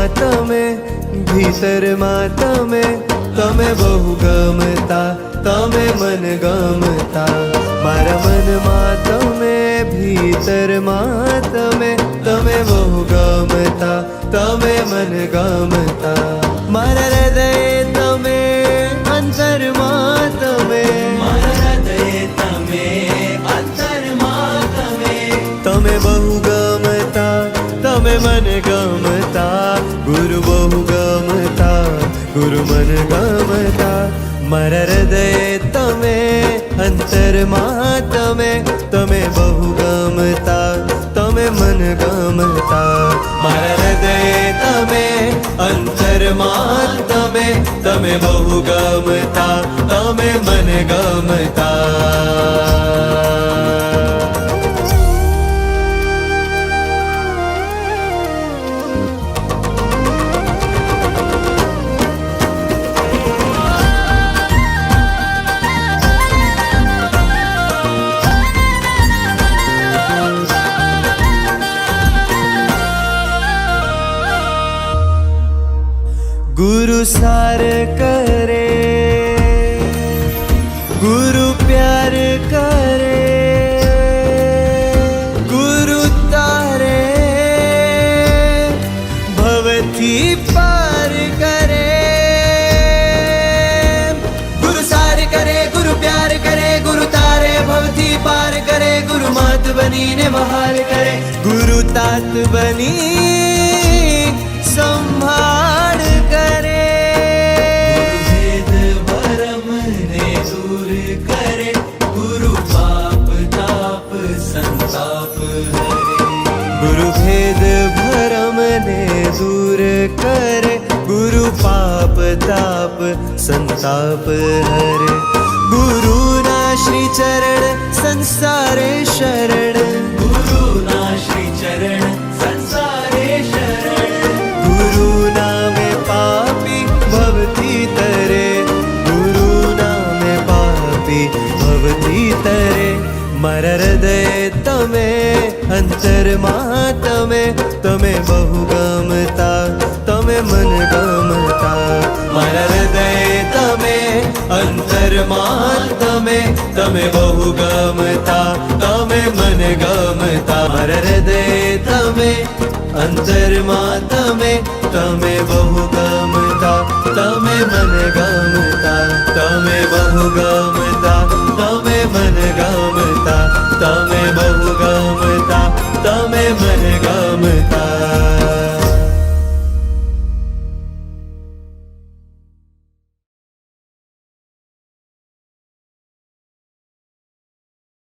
મનમાં તમે ભીતરમાં તમે તમે બહુ ગમતા તમે મન ગમતા મારા મનમાં તમે ભીતરમાં તમે તમે બહુ ગમતા તમે મન ગમતા મારા હૃદય તમે અંતરમાં તમે મારા હૃદય તમે અંતરમાં તમે તમે બહુ ગમતા गम मन गमता गुरु बहु गमता गुरु मन गमता मर हृदय तमे अंतर तमे तमे बहु गमता तमे मन गमता मर हृदय तमे अंतर तमे तमे बहु गमता तमे मन गमता गुरु सार करे, गुरु प्यार करे, गुरु तारे, भवती पार करे। गुरु सार करे, गुरु प्यार करे, गुरु तारे, भवती पार करे, गुरु मात बनी ने महार करे, गुरु तात बनी दूर करे, गुरु पाप ताप संताप हरे गुरु भेद भरम ने दूर करे, गुरु पाप, ताप, संताप हरे। गुरु ना श्री चरण, संसारे शरण। મારા હૃદય તમે અંતરમાં તમે તમે બહુ ગમતા તમે મન ગમતા મારા હૃદય તમે અંતરમાં તમે તમે બહુ ગમતા તમે મન ગમતા મારા હૃદય તમે અંતરમાં તમે તમે બહુ